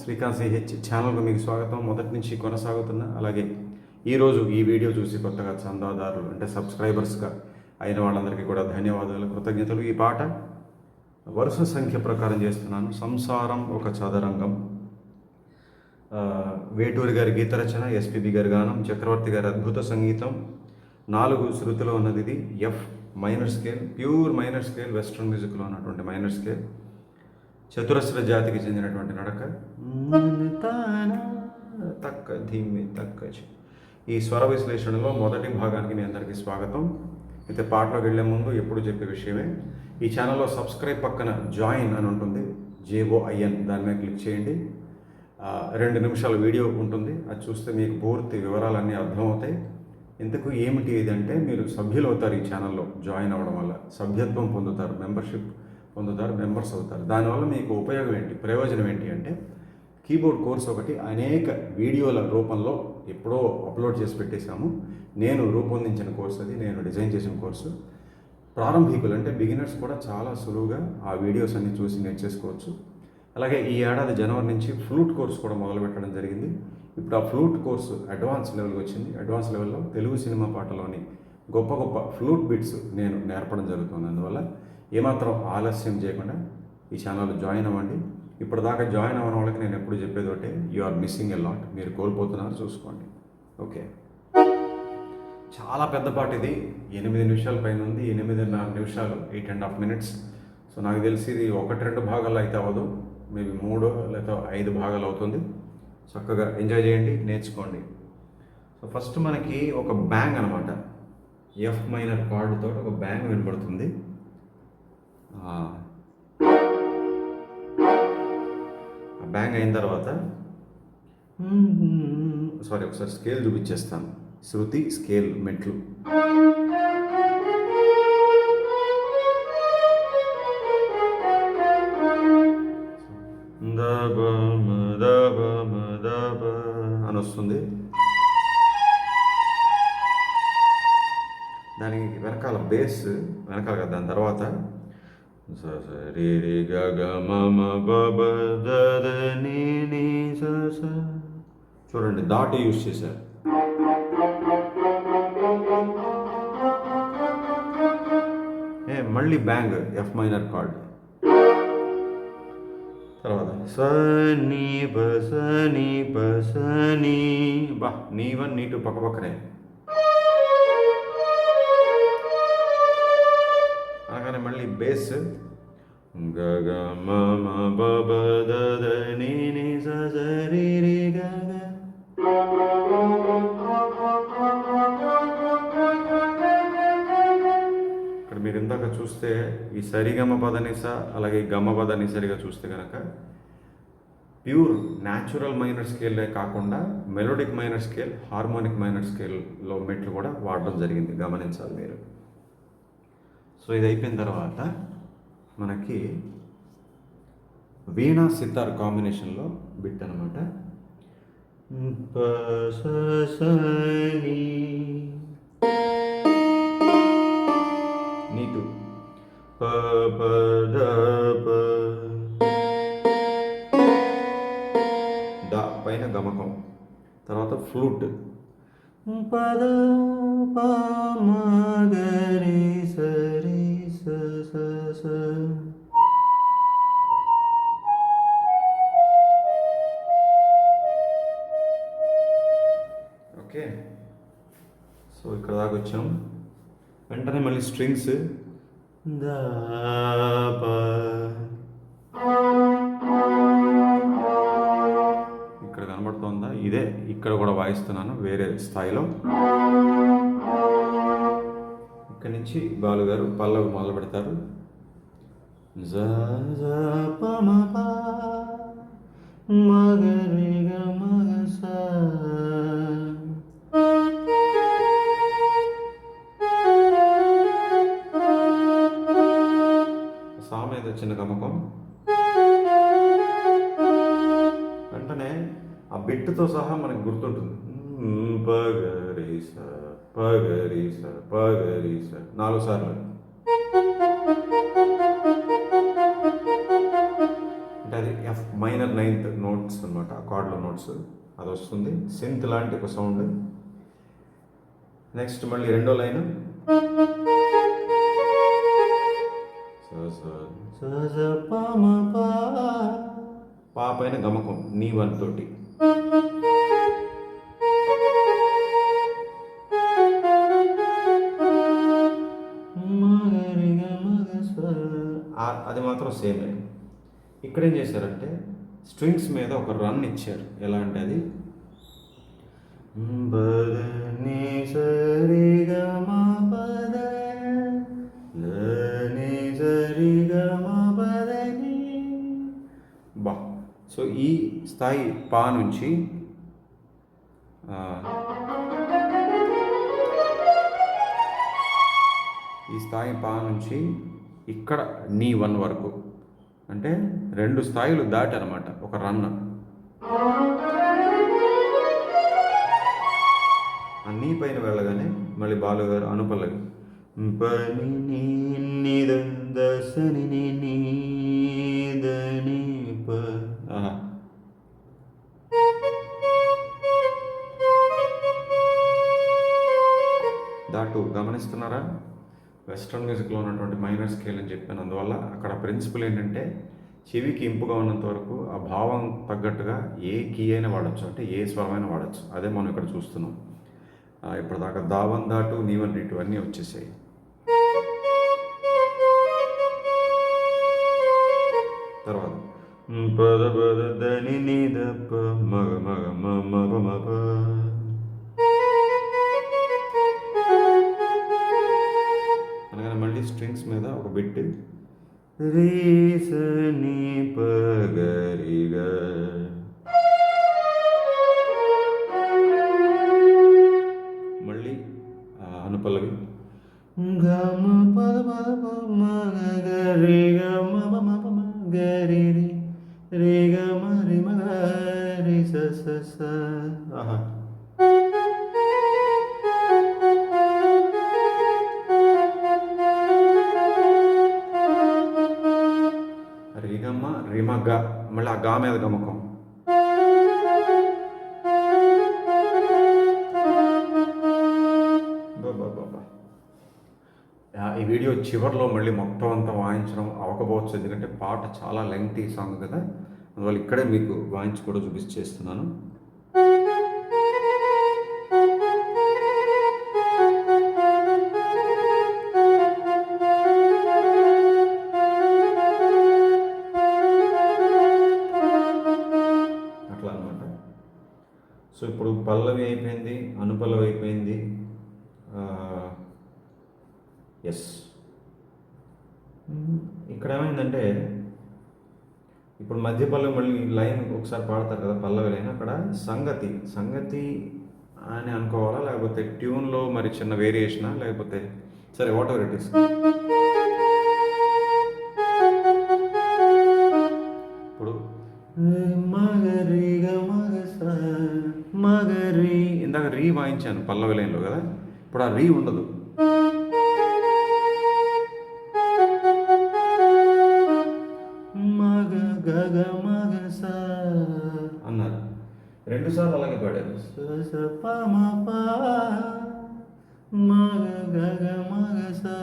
Srikanth CH ఛానల్కు మీకు స్వాగతం. మొదటి నుంచి కొనసాగుతున్న అలాగే ఈరోజు ఈ వీడియో చూసి కొత్తగా చందాదారులు అంటే సబ్స్క్రైబర్స్గా అయిన వాళ్ళందరికీ కూడా ధన్యవాదాలు కృతజ్ఞతలు. ఈ పాట వరుస సంఖ్య ప్రకారం చేస్తున్నాను. సంసారం ఒక చదరంగం. వేటూరి గారి గీత రచన ఎస్పిబి గారి గానం చక్రవర్తి గారి అద్భుత సంగీతం. నాలుగు శృతిలో ఉన్నది ఇది. F minor scale pure minor scale western మ్యూజిక్లో ఉన్నటువంటి మైనర్ స్కేల్. చతురస్ర జాతికి చెందినటువంటి నడక? తక్క ధీమి తక్క. ఈ స్వర విశ్లేషణలో మొదటి భాగానికి మీ అందరికీ స్వాగతం. అయితే పాటలోకి వెళ్ళే ముందు ఎప్పుడు చెప్పే విషయమే ఈ ఛానల్లో సబ్స్క్రైబ్ పక్కన జాయిన్ అని ఉంటుంది జేఓఐఎన్ దాని మీద క్లిక్ చేయండి. రెండు నిమిషాల వీడియో ఉంటుంది అది చూస్తే మీకు పూర్తి వివరాలన్నీ అర్థమవుతాయి. ఇంతకు ఏమిటి ఇదంటే మీరు సభ్యులు అవుతారు ఈ ఛానల్లో జాయిన్ అవ్వడం వల్ల సభ్యత్వం పొందుతారు మెంబర్షిప్ పొందుతారు మెంబర్స్ అవుతారు. దానివల్ల మీకు ఉపయోగం ఏంటి? ప్రయోజనం ఏంటి అంటే కీబోర్డ్ కోర్స్ ఒకటి అనేక వీడియోల రూపంలో ఎప్పుడో అప్లోడ్ చేసి పెట్టేశాము. నేను రూపొందించిన కోర్స్ అది నేను డిజైన్ చేసిన కోర్సు. ప్రారంభికులు అంటే బిగినర్స్ కూడా చాలా సులువుగా ఆ వీడియోస్ అన్ని చూసి నేర్చేసుకోవచ్చు. అలాగే ఈ ఏడాది జనవరి నుంచి ఫ్లూట్ కోర్స్ కూడా మొదలు పెట్టడం జరిగింది. ఇప్పుడు ఆ ఫ్లూట్ కోర్సు అడ్వాన్స్ లెవెల్కి వచ్చింది. అడ్వాన్స్ లెవెల్లో తెలుగు సినిమా పాటలోని గొప్ప గొప్ప ఫ్లూట్ బిట్స్ నేను నేర్పడం జరుగుతుంది. అందువల్ల ఏమాత్రం ఆలస్యం చేయకుండా ఈ ఛానల్ జాయిన్ అవ్వండి. ఇప్పటిదాకా జాయిన్ అవ్వని వాళ్ళకి నేను ఎప్పుడు చెప్పేది ఒకటే you are missing a lot మీరు కోల్పోతున్నారు చూసుకోండి. ఓకే. చాలా పెద్ద పాట ఇది. ఎనిమిది నిమిషాల పైన ఉంది. ఎనిమిదిన్నర నిమిషాలు eight and half minutes so నాకు తెలిసి ఇది ఒకటి రెండు భాగాలు అయితే అవ్వదు. మేబీ మూడు లేదా ఐదు భాగాలు అవుతుంది. చక్కగా ఎంజాయ్ చేయండి నేర్చుకోండి. సో ఫస్ట్ మనకి ఒక బ్యాంగ్ అనమాట ఎఫ్ మైనర్ కార్డుతో ఒక బ్యాంగ్ వినపడుతుంది బ్యాంగ్ అయిన తర్వాత సారీ ఒకసారి స్కేల్ చూపించేస్తాను. శృతి స్కేల్ మెట్లు. అని వస్తుంది. దానికి వెనకాల బేస్ వెనకాల కదా దాని తర్వాత స స రి రి గ గ మ ని ని చూడండి దాటి యూస్ చేశారు. ఏ మళ్ళీ బ్యాంగ్ ఎఫ్ మైనర్ కార్డ్ తర్వాత స నీ బ స బ స బా నీ వన్ నీ టూ పక్క పక్కనే. గగ మమ మ సరి బ రి ఇక్కడ మీరు ఇందాక చూస్తే ఈ సరిగమ పదనిస అలాగే ఈ గమ పద నిసరిగా చూస్తే కనుక ప్యూర్ న్యాచురల్ మైనర్ స్కేలే కాకుండా melodic minor scale harmonic minor స్కేల్లో మెట్లు కూడా వాడడం జరిగింది. గమనించాలి మీరు. సో ఇది అయిపోయిన తర్వాత మనకి వీణా సితార్ కాంబినేషన్లో బిట్ అనమాట నీటు ప ద పైన గమకం. తర్వాత ఫ్లూట్. పద ప సరే స స స. ఓకే. సో ఇక్కడ దాకా వచ్చాం. వెంటనే మళ్ళీ స్ట్రింగ్స్. ఇక్కడ కనబడుతోందా? ఇదే. ఇక్కడ కూడా వాయిస్తున్నాను వేరే స్థాయిలో. ఇక్కడి నుంచి బాలుగారు పల్లవి మొదలు పెడతారు. జ జ సా. మీద చిన్న గమకం. వెంటనే ఆ బిట్టుతో సహా మనకు గుర్తుంటుంది. మ్, సా. పగరీస పగరీస నాలుగు సార్లు. అంటే అది F minor minor ninth notes అనమాట కార్డులో నోట్స్ అది వస్తుంది. సింత్ లాంటి ఒక సౌండ్ నెక్స్ట్ మళ్ళీ రెండో లైన్ పా పైన గమకం నీ వన్ తోటి. అది మాత్రం సేమే. ఇక్కడ ఏం చేశారంటే స్ట్రింగ్స్ మీద ఒక రన్ ఇచ్చారు. ఎలా అంటే అది? సరి ల ని సరి బా. సో ఈ స్థాయి పా నుంచి ఈ స్థాయి పా నుంచి ఇక్కడ నీ వన్ వరకు. అంటే రెండు స్థాయిలు దాటి అనమాట ఒక రన్న నీ పైన వెళ్ళగానే మళ్ళీ బాలు గారు అనుపల్లవి. పని నీ దాటు గమనిస్తున్నారా? వెస్ట్రన్ మ్యూజిక్లో ఉన్నటువంటి మైనర్ స్కేల్ అని చెప్పాను అందువల్ల అక్కడ ప్రిన్సిపల్ ఏంటంటే చెవికి ఇంపుగా ఉన్నంత వరకు ఆ భావం తగ్గట్టుగా ఏ కీ అయినా వాడచ్చు అంటే ఏ స్వరమైనా వాడచ్చు అదే మనం ఇక్కడ చూస్తున్నాం ఇప్పటిదాకా దావన్ దాటు నీవన్ రీటు అన్నీ వచ్చేసాయి తర్వాత పద పద దని ని ద మగ మగ మ మ మళ్ళీ స్ట్రింగ్స్ మీద ఒక బిట్. రీసని పగరిగా. మళ్ళీ అనుపల్లవి గమ పద పద ప మగ గరి గమ ప మ ప మ గరి రి గమ రి మగ రి స స. ఆహా. మా గా మళ్ళీ ఆ గా మీద గమకం. ఈ వీడియో చివరిలో మళ్ళీ మొత్తం అంతా వాయించడం అవ్వకపోవచ్చు ఎందుకంటే పాట చాలా లెంగ్తీ సాంగ్ కదా. అందువల్ల ఇక్కడే మీకు వాయించి కూడా చూపించి చేస్తున్నాను ఎస్ ఇక్కడ ఏమైందంటే ఇప్పుడు మధ్య పల్లవి మళ్ళీ లైన్ ఒకసారి పాడతారు కదా పల్లవి లైన్ అక్కడ సంగతి సంగతి అని అనుకోవాలా? లేకపోతే ట్యూన్లో మరి చిన్న వేరియేషనా? లేకపోతే సరే వాట్ ఎవర్ ఇట్ ఇస్ ఇప్పుడు మగరి ఇందాక రీ వాయించాను పల్లవి లైన్లో కదా? ఇప్పుడు ఆ రీ ఉండదు. రెండు సార్లు అలాగే పాడారు. మగ గగ మగ సా